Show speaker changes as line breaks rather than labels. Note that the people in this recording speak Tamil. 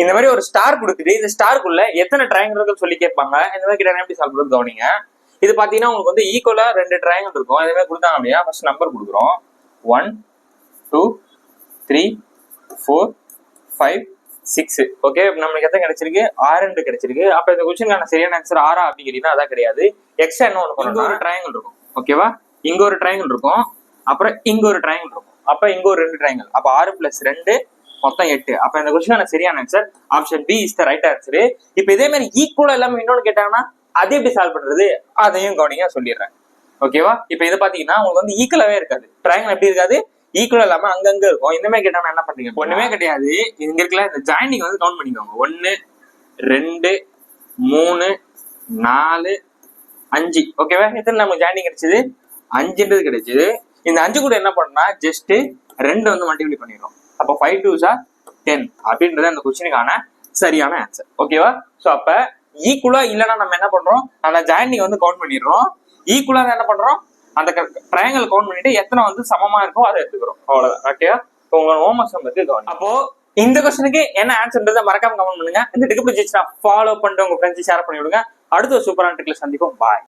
இந்த மாதிரி ஒரு ஸ்டார் கொடுக்குது. இந்த ஸ்டாருக்குள்ள எத்தனை ட்ரையாங்கிள் சொல்லி கேட்பாங்க? இந்த மாதிரி கேட்டாங்க எப்படி சால்வ் பண்ணுறது கவனிங்க. இது பார்த்தீங்கன்னா உங்களுக்கு வந்து ஈக்குவலா ரெண்டு ட்ரையாங்கிள் இருக்கும். இதே மாதிரி கொடுத்தாங்க அப்படின்னா ஃபர்ஸ்ட் நம்பர் கொடுக்குறோம். One two three four five six okay நம்மளுக்கு எத்தனை கிடைச்சிருக்கு? ஆறு ரெண்டு கிடைச்சிருக்கு. அப்ப இந்த கொஸ்டினுக்கான சரியான ஆன்சர் ஆறா அப்படின்னு கேட்டீங்கன்னா அதான் கிடையாது. எக்ஸ்ட்ரா என்ன ஒன்று இங்க ஒரு ட்ரையாங்கிள் இருக்கும். ஓகேவா இங்க ஒரு ட்ரையாங்கிள் இருக்கும். அப்புறம் இங்க ஒரு ட்ரையாங்கிள் இருக்கும். அப்ப இங்க ஒரு ரெண்டு ட்ரையாங்கிள் அப்ப ஆறு பிளஸ் ரெண்டு மொத்தம் எட்டு. அப்ப இந்த கொஸ்டினுக்கான சரியான answer option B is the right answer இப்ப இதே மாதிரி ஈக்குவலா எல்லாமே இன்னொன்னு கேட்டாங்கன்னா அது எப்படி சால்வ் பண்றது? அதையும் கவனிங்க சொல்லிடுறேன். ஓகேவா இப்ப இது பாத்தீங்கன்னா உங்களுக்கு வந்து ஈக்குவலாவே இருக்காது. ட்ரையாங்கல் எப்படி இருக்காது? ஈக்குவல் இல்லாம அங்கங்க இருக்கும். இந்த மாதிரி கேட்டாங்கன்னா என்ன பண்றீங்க? ஒண்ணுமே கிடையாது. இங்க இருக்கல இந்த ஜாயினிங் வந்து கவுண்ட் பண்ணிக்கோங்க. ஒன்னு ரெண்டு மூணு நாலு அஞ்சு. ஓகேவா எத்தனை நமக்கு ஜாயினிங் கிடைச்சது? அஞ்சுன்றது கிடைச்சது. இந்த அஞ்சு கூட என்ன பண்ணா ஜஸ்ட் ரெண்டு வந்து மல்டிபிளை பண்ணிடுறோம். அப்போ ஃபைவ் டூ சார் டென் அப்படின்றது அந்த கொஸ்டினுக்கான சரியான ஆன்சர் ஓகேவா ஸோ அப்ப ஈக்குவலா இல்லைன்னா நம்ம என்ன பண்றோம்? அந்த ஜாயினிங் வந்து கவுண்ட் பண்ணிடுறோம். ஈக்குவலா என்ன பண்றோம்? அந்த ட்ரையாங்கல் கவுண்ட் பண்ணிட்டு எத்தனை வந்து சமமா இருக்கோ அதை எடுத்துக்கிறோம். அவ்வளவுதான். ஓகேவா உங்களோட ஹோம்ஒர்க் பத்தி கவனி அப்போ இந்த கொஸ்டினுக்கு என்ன ஆன்சர்ன்றதை மறக்காம கமெண்ட் பண்ணுங்க. இந்த டிக்கு பிடிச்சிச்சுன்னா ஃபாலோ பண்ணிட்டு உங்க ஃப்ரெண்ட்ஸ் ஷேர் பண்ணி விடுங்க அடுத்த சூப்பரான ட்ரிக்ல சந்திப்போம். பாய்